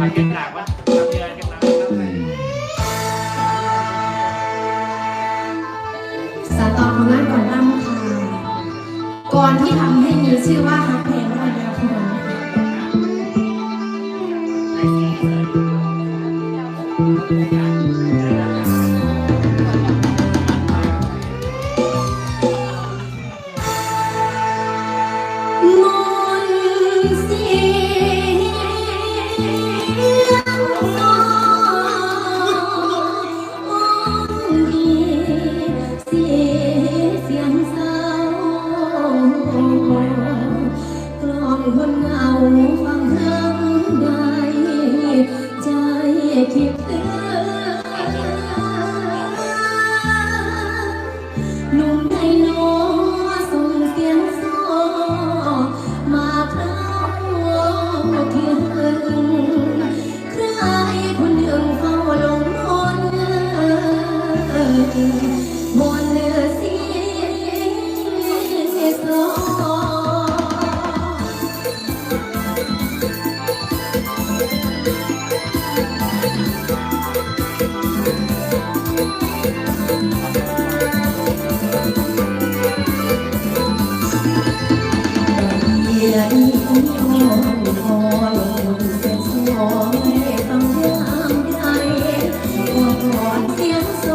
มาตันสาตอของงานก่อนน้ำค่ะก่อนที่ทำให้มีชื่อว่าฮักแคิด เสียงส